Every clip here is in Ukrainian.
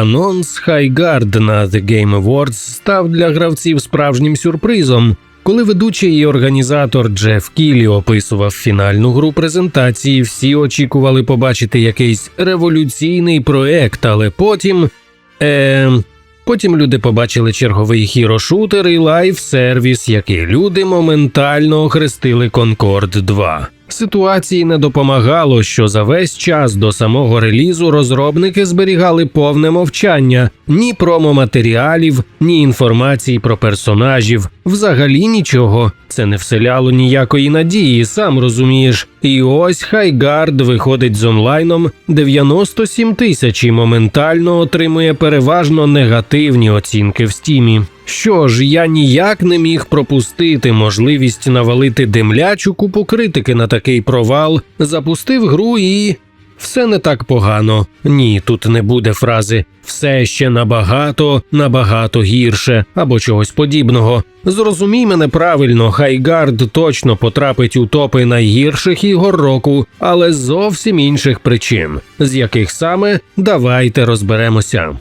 Анонс Хайгард на The Game Awards став для гравців справжнім сюрпризом. Коли ведучий і організатор Джеф Кілі описував фінальну гру презентації, всі очікували побачити якийсь революційний проект, але потім. Е, потім люди побачили черговий хірошутер і лайв-сервіс, який люди моментально охрестили Конкорд 2. Ситуації не допомагало, що за весь час до самого релізу розробники зберігали повне мовчання ні промо-матеріалів, ні інформації про персонажів, взагалі нічого. Це не вселяло ніякої надії, сам розумієш. І ось Хайгард виходить з онлайном 97 тисяч і моментально отримує переважно негативні оцінки в стімі. Що ж, я ніяк не міг пропустити можливість навалити димлячу купу критики на такий провал, запустив гру і. Все не так погано. Ні, тут не буде фрази все ще набагато, набагато гірше або чогось подібного. Зрозумій мене правильно, Хайгард точно потрапить у топи найгірших ігор року, але зовсім інших причин, з яких саме давайте розберемося.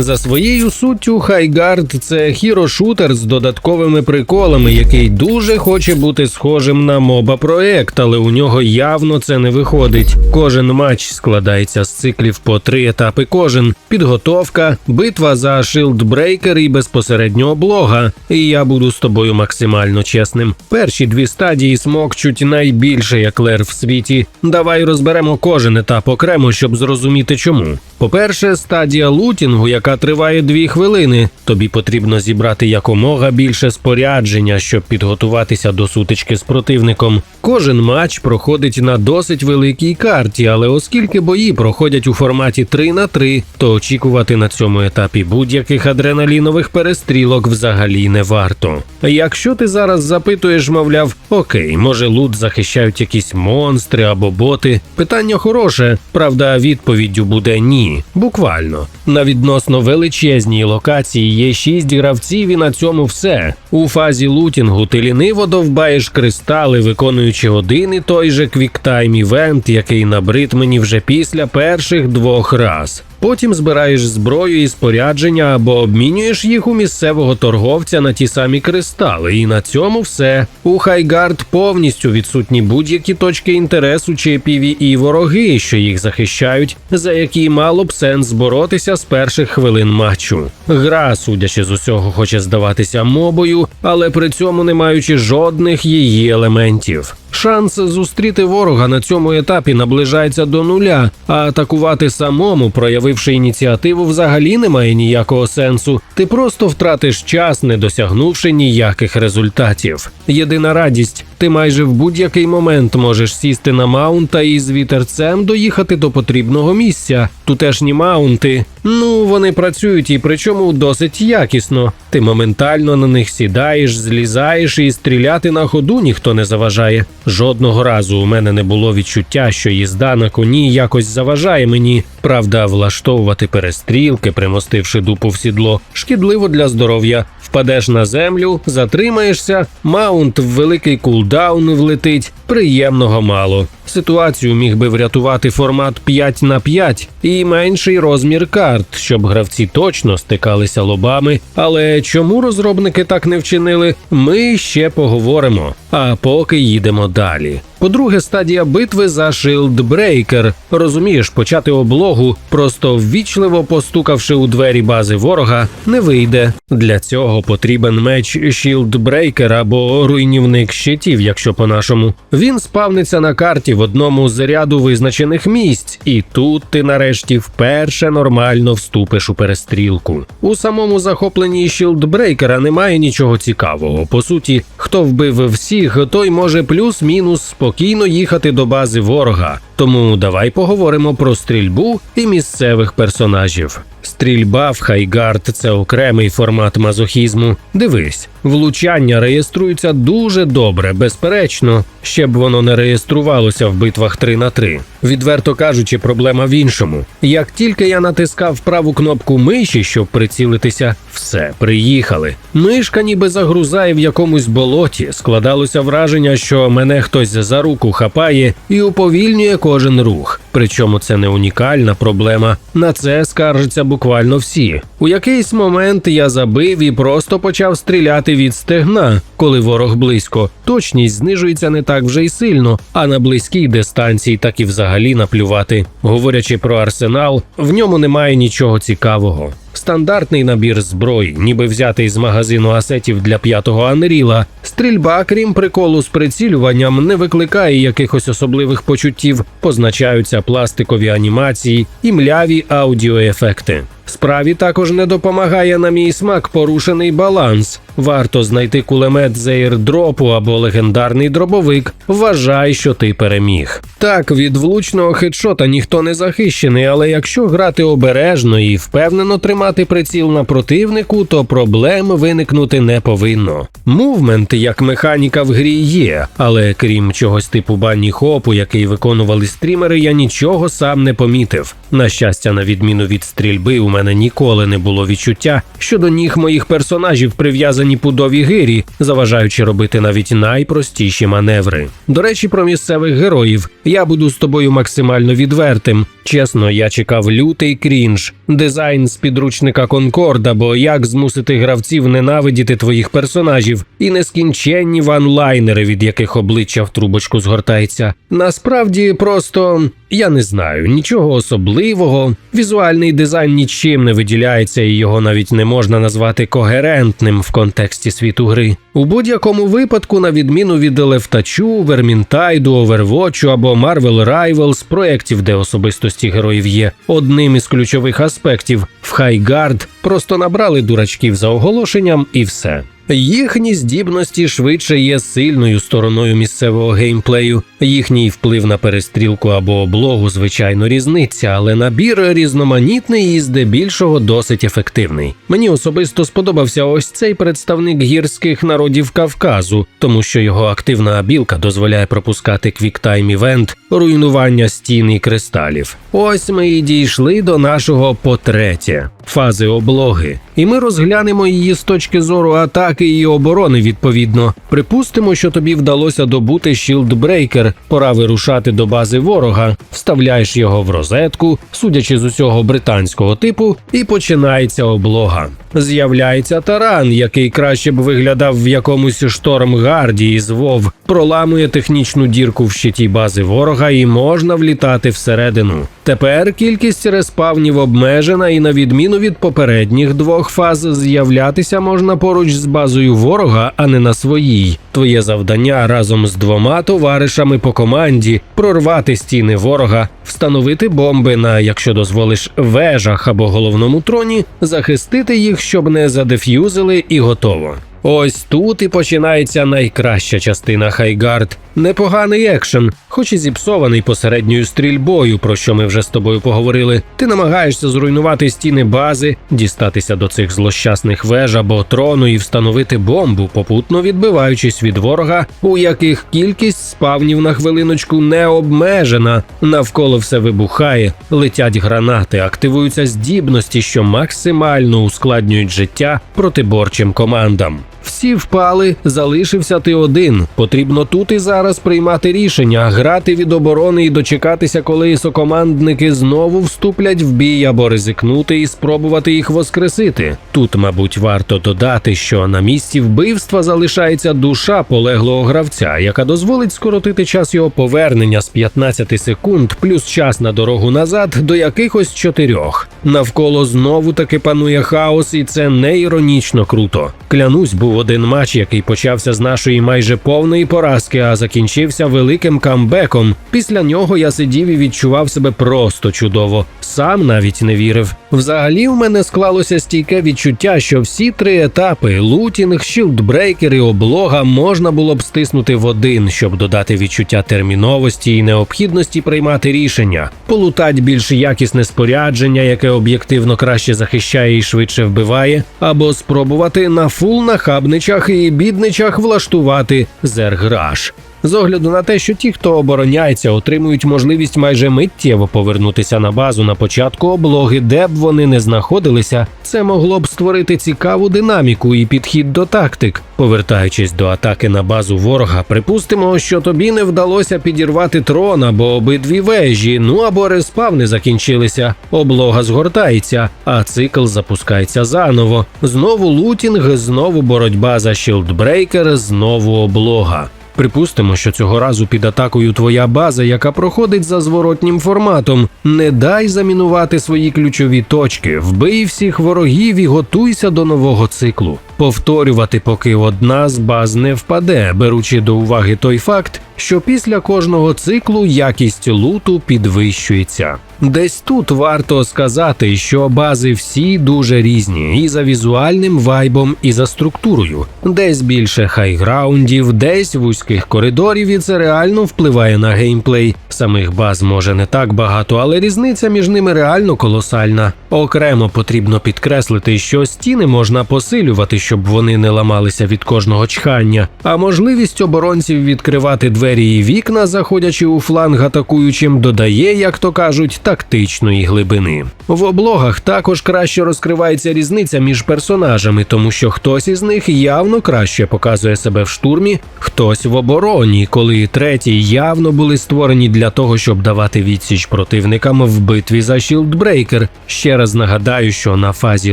За своєю суттю, Хайгард це хірошутер з додатковими приколами, який дуже хоче бути схожим на моба проект, але у нього явно це не виходить. Кожен матч складається з циклів по три етапи. Кожен підготовка, битва за шилдбрейкер і безпосередньо облога. І я буду з тобою максимально чесним. Перші дві стадії смокчуть найбільше як лер в світі. Давай розберемо кожен етап окремо, щоб зрозуміти чому. По-перше, стадія лутінгу, яка триває дві хвилини. Тобі потрібно зібрати якомога більше спорядження, щоб підготуватися до сутички з противником. Кожен матч проходить на досить великій карті, але оскільки бої проходять у форматі 3 на 3, то очікувати на цьому етапі будь-яких адреналінових перестрілок взагалі не варто. Якщо ти зараз запитуєш, мовляв, окей, може лут захищають якісь монстри або боти, питання хороше, правда, відповіддю буде ні, буквально. На відносно величезній локації є шість гравців, і на цьому все. У фазі лутінгу ти ліниво довбаєш кристали, виконуючи один і той же квіктайм івент, який набрид мені вже після перших двох раз. Потім збираєш зброю і спорядження або обмінюєш їх у місцевого торговця на ті самі кристали, і на цьому все. У Хайгард повністю відсутні будь-які точки інтересу чи PvE вороги, що їх захищають, за які мало б сенс боротися з перших хвилин матчу. Гра, судячи з усього, хоче здаватися мобою, але при цьому не маючи жодних її елементів. Шанс зустріти ворога на цьому етапі наближається до нуля, а атакувати самому, проявивши ініціативу, взагалі немає ніякого сенсу. Ти просто втратиш час, не досягнувши ніяких результатів. Єдина радість, ти майже в будь-який момент можеш сісти на маунта і з вітерцем доїхати до потрібного місця. Тутешні маунти, ну вони працюють і причому досить якісно. Ти моментально на них сідаєш, злізаєш і стріляти на ходу ніхто не заважає. Жодного разу у мене не було відчуття, що їзда на коні якось заважає мені. Правда, влаштовувати перестрілки, примостивши дупу в сідло, шкідливо для здоров'я. Впадеш на землю, затримаєшся, маунт в великий кулдаун влетить. Приємного мало. Ситуацію міг би врятувати формат 5 на 5 і менший розмір карт, щоб гравці точно стикалися лобами. Але чому розробники так не вчинили, ми ще поговоримо. А поки їдемо далі. По-друге, стадія битви за Шилдбрейкер. Розумієш, почати облогу, просто ввічливо постукавши у двері бази ворога, не вийде. Для цього потрібен меч Шілдбрейкер або руйнівник щитів, якщо по-нашому. Він спавниться на карті в одному з ряду визначених місць, і тут ти нарешті вперше нормально вступиш у перестрілку. У самому захопленні Шілдбрейкера немає нічого цікавого. По суті, хто вбив всіх, той може плюс-мінус спокійно їхати до бази ворога. Тому давай поговоримо про стрільбу і місцевих персонажів. Стрільба в Хайгард це окремий формат мазохізму. Дивись, влучання реєструються дуже добре, безперечно, ще б воно не реєструвалося в битвах 3 на 3. Відверто кажучи, проблема в іншому. Як тільки я натискав праву кнопку миші, щоб прицілитися, все, приїхали. Мишка ніби загрузає в якомусь болоті. Складалося враження, що мене хтось за руку хапає і уповільнює кожен рух. Причому це не унікальна проблема. На це скаржаться буквально всі. У якийсь момент я забив і просто почав стріляти від стегна, коли ворог близько. Точність знижується не так вже й сильно, а на близькій дистанції так і взагалі наплювати. Говорячи про арсенал, в ньому немає нічого цікавого. Стандартний набір зброї, ніби взятий з магазину асетів для п'ятого Анріла. Стрільба, крім приколу з прицілюванням, не викликає якихось особливих почуттів, позначаються пластикові анімації і мляві аудіоефекти. Справі також не допомагає на мій смак порушений баланс. Варто знайти кулемет з ейрдропу або легендарний дробовик. Вважай, що ти переміг. Так, від влучного хедшота ніхто не захищений, але якщо грати обережно і впевнено тримати приціл на противнику, то проблем виникнути не повинно. Мувмент як механіка в грі є, але крім чогось типу банні хопу, який виконували стрімери, я нічого сам не помітив. На щастя, на відміну від стрільби, у мене ніколи не було відчуття, що до ніг моїх персонажів прив'язані пудові гирі, заважаючи робити навіть найпростіші маневри. До речі, про місцевих героїв я буду з тобою максимально відвертим. Чесно, я чекав лютий крінж, дизайн з підручника Конкорда, бо як змусити гравців ненавидіти твоїх персонажів, і нескінченні ванлайнери, від яких обличчя в трубочку згортається. Насправді, просто я не знаю нічого особливого. Візуальний дизайн нічим не виділяється, і його навіть не можна назвати когерентним в контексті світу гри. У будь-якому випадку, на відміну від Левтачу, Вермінтайду, Овервочу або Marvel Rivals, проєктів, де особистості героїв є одним із ключових аспектів, в Хайгард просто набрали дурачків за оголошенням і все. Їхні здібності швидше є сильною стороною місцевого геймплею. Їхній вплив на перестрілку або облогу, звичайно, різниця, але набір різноманітний і здебільшого досить ефективний. Мені особисто сподобався ось цей представник гірських народів Кавказу, тому що його активна абілка дозволяє пропускати квіктайм івент, руйнування стін і кристалів. Ось ми і дійшли до нашого потретє фази облоги, і ми розглянемо її з точки зору атаки і оборони. Відповідно, припустимо, що тобі вдалося добути Шілдбрейкер. Пора вирушати до бази ворога, вставляєш його в розетку, судячи з усього британського типу, і починається облога. З'являється таран, який краще б виглядав в якомусь штормгарді із Вов, проламує технічну дірку в щиті бази ворога і можна влітати всередину. Тепер кількість респавнів обмежена, і на відміну від попередніх двох фаз з'являтися можна поруч з базою ворога, а не на своїй. Твоє завдання разом з двома товаришами по команді прорвати стіни ворога, встановити бомби на, якщо дозволиш, вежах або головному троні, захистити їх, щоб не задеф'юзили, і готово. Ось тут і починається найкраща частина Хайгард. Непоганий екшен, хоч і зіпсований посередньою стрільбою, про що ми вже з тобою поговорили. Ти намагаєшся зруйнувати стіни бази, дістатися до цих злощасних веж або трону і встановити бомбу, попутно відбиваючись від ворога, у яких кількість спавнів на хвилиночку не обмежена. Навколо все вибухає, летять гранати, активуються здібності, що максимально ускладнюють життя протиборчим командам. Всі впали, залишився ти один. Потрібно тут і зараз приймати рішення, грати від оборони і дочекатися, коли сокомандники знову вступлять в бій або ризикнути і спробувати їх воскресити. Тут, мабуть, варто додати, що на місці вбивства залишається душа полеглого гравця, яка дозволить скоротити час його повернення з 15 секунд, плюс час на дорогу назад до якихось чотирьох. Навколо знову таки панує хаос, і це не іронічно круто. Клянусь, був один матч, який почався з нашої майже повної поразки, а закінчився великим камбеком. Після нього я сидів і відчував себе просто чудово. Сам навіть не вірив. Взагалі, в мене склалося стійке відчуття, що всі три етапи лутінг, щілдбрейкер і облога можна було б стиснути в один, щоб додати відчуття терміновості і необхідності приймати рішення, полутать більш якісне спорядження, яке об'єктивно краще захищає і швидше вбиває, або спробувати на фул нахабничах і бідничах влаштувати зерграш. З огляду на те, що ті, хто обороняється, отримують можливість майже миттєво повернутися на базу на початку облоги, де б вони не знаходилися, це могло б створити цікаву динаміку і підхід до тактик. Повертаючись до атаки на базу ворога, припустимо, що тобі не вдалося підірвати трон або обидві вежі, ну або респавни закінчилися, облога згортається, а цикл запускається заново. Знову лутінг, знову боротьба за щілдбрейкер, знову облога. Припустимо, що цього разу під атакою твоя база, яка проходить за зворотнім форматом. Не дай замінувати свої ключові точки, вбий всіх ворогів і готуйся до нового циклу. Повторювати, поки одна з баз не впаде, беручи до уваги той факт, що після кожного циклу якість луту підвищується. Десь тут варто сказати, що бази всі дуже різні, і за візуальним вайбом, і за структурою. Десь більше хайграундів, десь вузьких коридорів, і це реально впливає на геймплей. Самих баз може не так багато, але різниця між ними реально колосальна. Окремо потрібно підкреслити, що стіни можна посилювати, щоб вони не ламалися від кожного чхання, а можливість оборонців відкривати двері і вікна, заходячи у фланг атакуючим, додає, як то кажуть, тактичної глибини. В облогах також краще розкривається різниця між персонажами, тому що хтось із них явно краще показує себе в штурмі, хтось в обороні, коли треті явно були створені для того, щоб давати відсіч противникам в битві за Шілдбрейкер. Ще раз нагадаю, що на фазі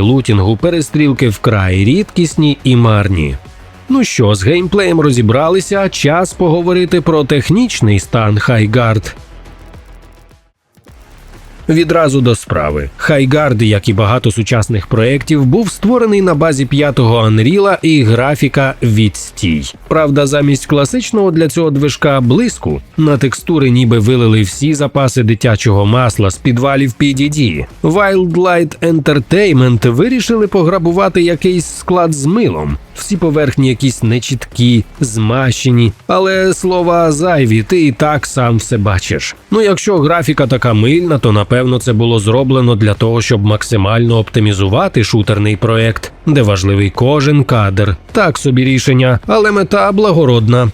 лутінгу перестрілки вкрай рідкісні і марні. Ну що, з геймплеєм розібралися, час поговорити про технічний стан Хайгард. Відразу до справи. Хайгард, як і багато сучасних проєктів, був створений на базі п'ятого Unreal і графіка відстій. Правда, замість класичного для цього движка блиску на текстури ніби вилили всі запаси дитячого масла з підвалів PDD. Wildlight Entertainment вирішили пограбувати якийсь склад з милом. Всі поверхні якісь нечіткі, змащені, але слова зайві, ти і так сам все бачиш. Ну якщо графіка така мильна, то напевно це було зроблено для того, щоб максимально оптимізувати шутерний проект, де важливий кожен кадр. Так собі рішення, але мета благородна.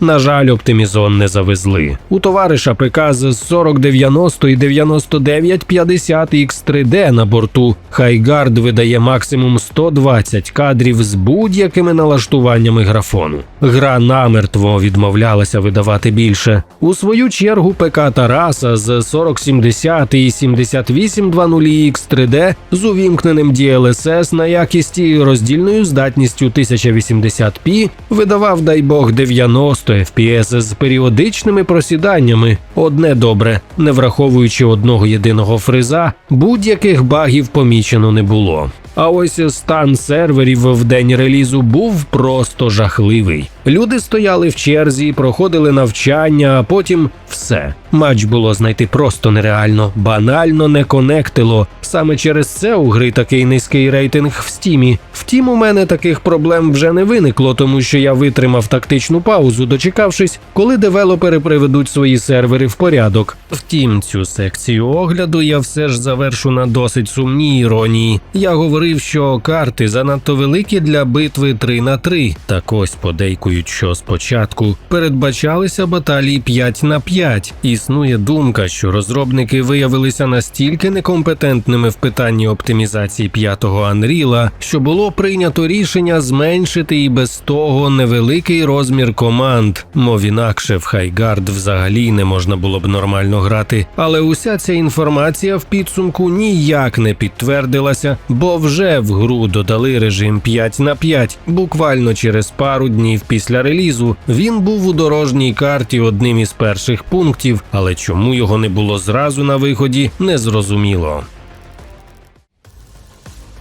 На жаль, оптимізон не завезли. У товариша ПК з 4090 і 9950 X3D на борту Хайгард видає максимум 120 кадрів з будь-якими налаштуваннями графону. Гра намертво відмовлялася видавати більше. У свою чергу ПК Тараса з 4070 і 7820 X3D з увімкненим DLSS на якісті і роздільною здатністю 1080p видавав, дай Бог, 90 FPS з періодичними просіданнями. Одне добре, не враховуючи одного єдиного фриза, будь-яких багів помічено не було. А ось стан серверів в день релізу був просто жахливий. Люди стояли в черзі, проходили навчання, а потім все. Матч було знайти просто нереально, банально не конектило. Саме через це у гри такий низький рейтинг в стімі. Втім, у мене таких проблем вже не виникло, тому що я витримав тактичну паузу, дочекавшись, коли девелопери приведуть свої сервери в порядок. Втім, цю секцію огляду я все ж завершу на досить сумній іронії. Я говорив, що карти занадто великі для битви 3 на 3. Так ось подейкують, що спочатку передбачалися баталії 5 на 5. Існує думка, що розробники виявилися настільки некомпетентними в питанні оптимізації п'ятого Unreal, що було прийнято рішення зменшити і без того невеликий розмір команд, мов інакше в Хайгард взагалі не можна було б нормально грати. Але уся ця інформація в підсумку ніяк не підтвердилася, бо вже в гру додали режим 5 на 5. Буквально через пару днів після релізу він був у дорожній карті одним із перших пунктів, але чому його не було зразу на виході, не зрозуміло.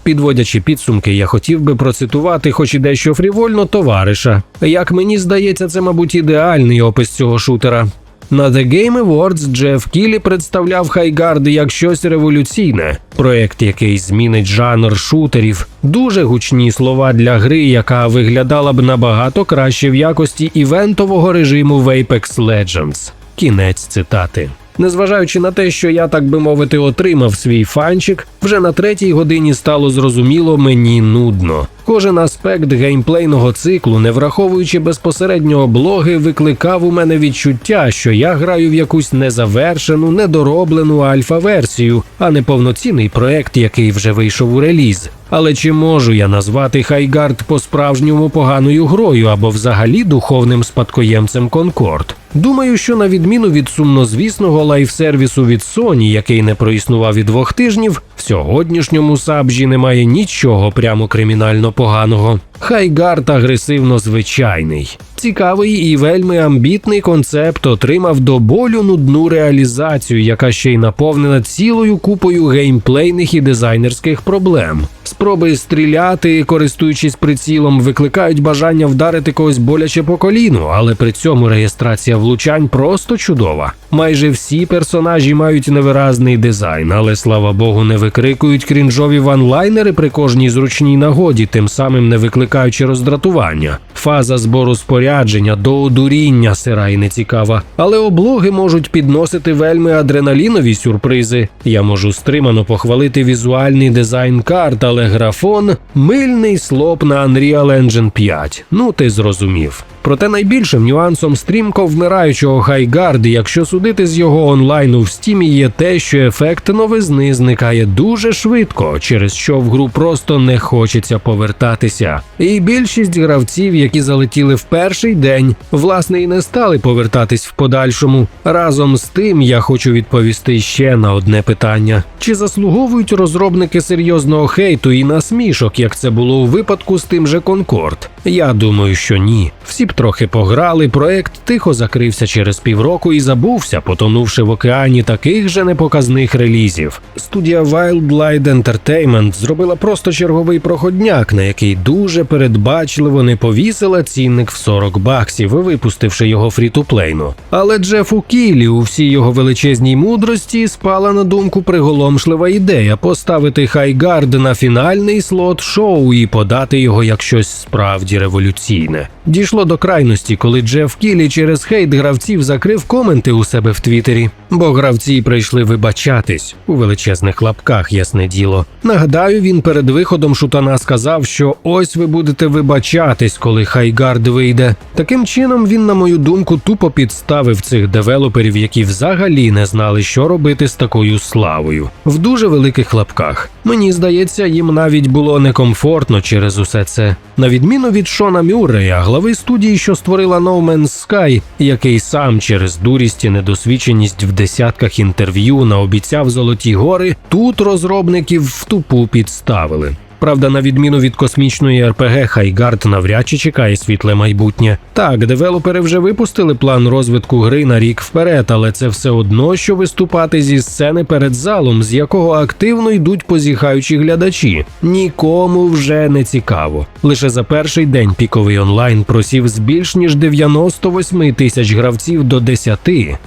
Підводячи підсумки, я хотів би процитувати, хоч і дещо фрівольно, товариша. Як мені здається, це, мабуть, ідеальний опис цього шутера. На The Game Awards Джеф Кілі представляв Хайгард як щось революційне, проект, який змінить жанр шутерів. Дуже гучні слова для гри, яка виглядала б набагато краще в якості івентового режиму в Apex Legends. Кінець цитати. Незважаючи на те, що я, так би мовити, отримав свій фанчик, вже на третій годині стало зрозуміло мені нудно. Кожен аспект геймплейного циклу, не враховуючи безпосередньо облоги, викликав у мене відчуття, що я граю в якусь незавершену, недороблену альфа-версію, а не повноцінний проект, який вже вийшов у реліз. Але чи можу я назвати Хайгард по-справжньому поганою грою або взагалі духовним спадкоємцем Конкорд? Думаю, що на відміну від сумнозвісного лайфсервісу від Sony, який не проіснував і двох тижнів, в сьогоднішньому сабжі немає нічого прямо кримінально поганого. Хайгард агресивно звичайний. Цікавий і вельми амбітний концепт отримав до болю нудну реалізацію, яка ще й наповнена цілою купою геймплейних і дизайнерських проблем. Спроби стріляти, користуючись прицілом, викликають бажання вдарити когось боляче по коліну, але при цьому реєстрація влучань просто чудова. Майже всі персонажі мають невиразний дизайн, але слава Богу, не викрикують крінжові ванлайнери при кожній зручній нагоді, тим самим не викликаючи роздратування. Фаза збору спорядження до одуріння сира і нецікава, але облоги можуть підносити вельми адреналінові сюрпризи. Я можу стримано похвалити візуальний дизайн карт, але графон мильний слоп на Unreal Engine 5. Ну ти зрозумів. Проте найбільшим нюансом стрімко вмираючого Хайгард, якщо судити з його онлайну в стімі, є те, що ефект новизни зникає дуже швидко, через що в гру просто не хочеться повертатися. І більшість гравців, які залетіли в перший день, власне і не стали повертатись в подальшому. Разом з тим, я хочу відповісти ще на одне питання: чи заслуговують розробники серйозного хейту і насмішок, як це було у випадку з тим же Конкорд? Я думаю, що ні. Всі б трохи пограли, проект тихо закрився через півроку і забувся, потонувши в океані таких же непоказних релізів. Студія Wildlight Entertainment зробила просто черговий проходняк, на який дуже передбачливо не повісила цінник в 40 баксів, випустивши його фрі-ту-плейну. Але Джефу Кілі у всій його величезній мудрості спала на думку приголомшлива ідея поставити Хайгард на фінальний слот шоу і подати його як щось справді революційне. Дійшло до крайності, коли Джеф Кілі через хейт гравців закрив коменти у себе в Твіттері, бо гравці прийшли вибачатись у величезних лапках, ясне діло. Нагадаю, він перед виходом шутана сказав, що ось ви будете вибачатись, коли Хайгард вийде. Таким чином, він, на мою думку, тупо підставив цих девелоперів, які взагалі не знали, що робити з такою славою. В дуже великих лапках. Мені здається, їм навіть було некомфортно через усе це. На відміну від Шона Мюррея, глави студії, що створила No Man's Sky, який сам через дурість і недосвідченість в десятках інтерв'ю наобіцяв золоті гори, тут розробників в тупу підставили. Правда, на відміну від космічної РПГ, Хайгард навряд чи чекає світле майбутнє. Так, девелопери вже випустили план розвитку гри на рік вперед, але це все одно, що виступати зі сцени перед залом, з якого активно йдуть позіхаючі глядачі. Нікому вже не цікаво. Лише за перший день піковий онлайн просів з більш ніж 98 тисяч гравців до 10.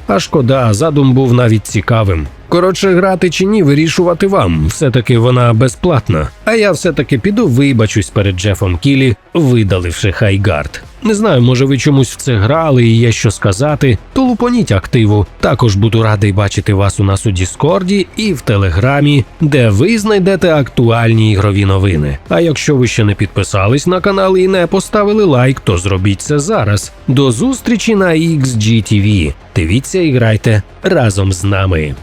А шкода, задум був навіть цікавим. Коротше, грати чи ні, вирішувати вам. Все-таки вона безплатна. А я все-таки піду вибачусь перед Джефом Кілі, видаливши Хайгард. Не знаю, може ви чомусь в це грали і є що сказати, то лупоніть активу. Також буду радий бачити вас у нас у Діскорді і в Телеграмі, де ви знайдете актуальні ігрові новини. А якщо ви ще не підписались на канал і не поставили лайк, то зробіть це зараз. До зустрічі на XGTV. Дивіться і грайте разом з нами.